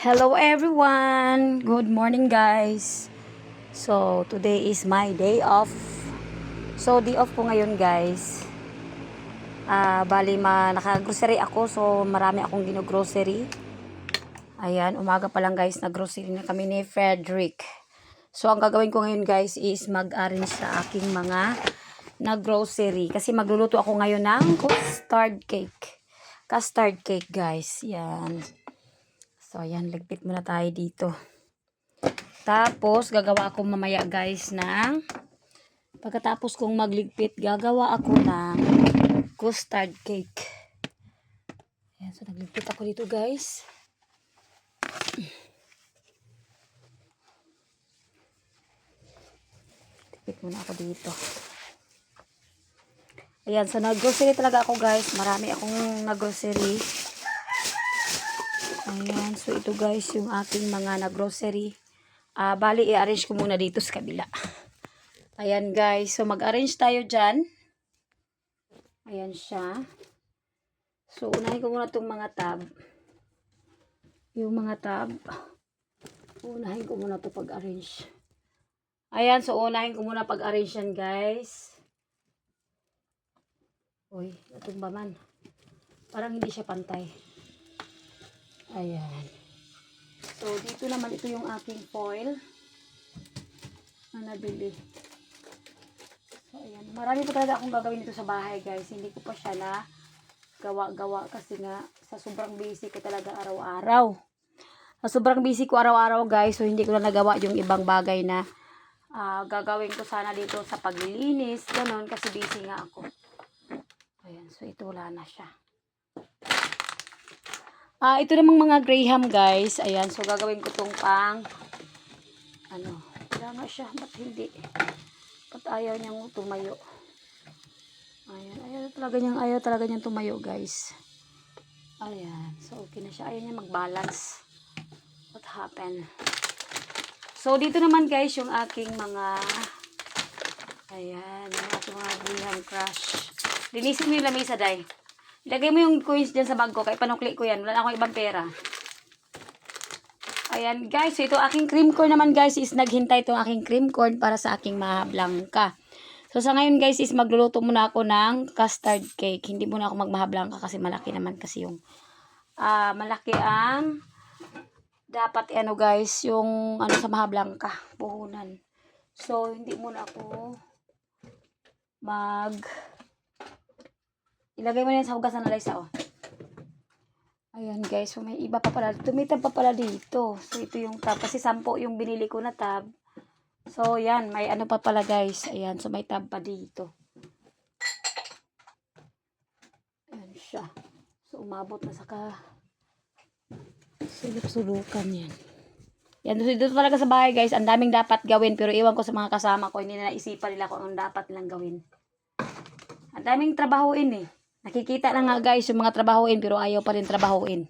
Hello everyone! Good morning guys! So, today is my day off. So, day off ko ngayon guys. Ah, bali ma naka-grocery ako so marami akong gino-grocery. Ayan, umaga pa lang guys, nag-grocery na kami ni Frederick. So, ang gagawin ko ngayon guys is mag-arrange sa aking mga na-grocery. Kasi magluluto ako ngayon ng custard cake. Custard cake guys. Yan. So, ayan, ligpit muna tayo dito. Tapos, gagawa ako mamaya guys ng pagkatapos kong magligpit, gagawa ako ng custard cake. Ayan, so nagligpit ako dito guys. Ligpit muna ako dito. Ayan, so nag-grocery talaga ako guys. Marami akong nag-grocery. Ayan, so ito guys yung aking mga na-grocery. Ah, bali, i-arrange ko muna dito sa kabila. Ayan guys, so mag-arrange tayo dyan. Ayan siya. So, unahin ko muna itong mga tab. Yung mga tab. Unahin ko muna ito pag-arrange. Ayan, so unahin ko muna pag-arrange yan guys. Uy, natumba man. Parang hindi siya pantay. Ayan. So, dito naman ito yung aking foil na nabili. So, ayan. Marami pa talaga akong gagawin dito sa bahay, guys. Hindi ko pa siya na gawa-gawa kasi nga sa sobrang busy ko talaga araw-araw. Sa sobrang busy ko araw-araw, guys, so hindi ko na nagawa yung ibang bagay na ah, gagawin ko sana dito sa paglilinis, ganun, kasi busy nga ako. Ayan, so ito wala na siya. Ah, ito namang mga graham guys. Ayan, so gagawin ko tong pang ano, nga siya, ba't hindi? Ba't ayaw niyang tumayo? Ayan, ayaw talaga niyang, ayaw talaga niyang tumayo guys. Ayan, so okay na siya. Ayaw niya mag-balance. What happened? So, dito naman guys, yung aking mga ayan, yung aking mga graham crush. Linisin mo yung lamesa, day. Ilagay mo yung coins dyan sa bag ko. Kaya panukli ko yan. Wala na akong ibang pera. Ayan, guys. So, ito aking cream corn naman, guys, is naghintay itong aking cream corn para sa aking mahablangka. So, sa ngayon, guys, is magluluto muna ako ng custard cake. Hindi muna ako magmahablangka kasi malaki naman kasi yung ah malaki ang dapat, ano, guys, yung ano sa mahablangka. Puhunan. So, hindi muna ako mag Ilagay mo na sa hugasan na oh. Ayan, guys. So, may iba pa pala. Tumitab pa pala dito. So, ito yung tab. Kasi sampo yung binili ko na tab. So, yan. May ano pa pala, guys. Ayan. So, may tab pa dito. Ayan siya. So, umabot na sa ka... Sulok-sulukan yan. Yan, dito talaga sa bahay, guys. Ang daming dapat gawin. Pero iwan ko sa mga kasama ko. Hindi na naisipan nila kung anong dapat nilang gawin. Ang daming trabahuin, eh. Nakikita na nga guys yung mga trabahuin pero ayaw pa rin trabahuin.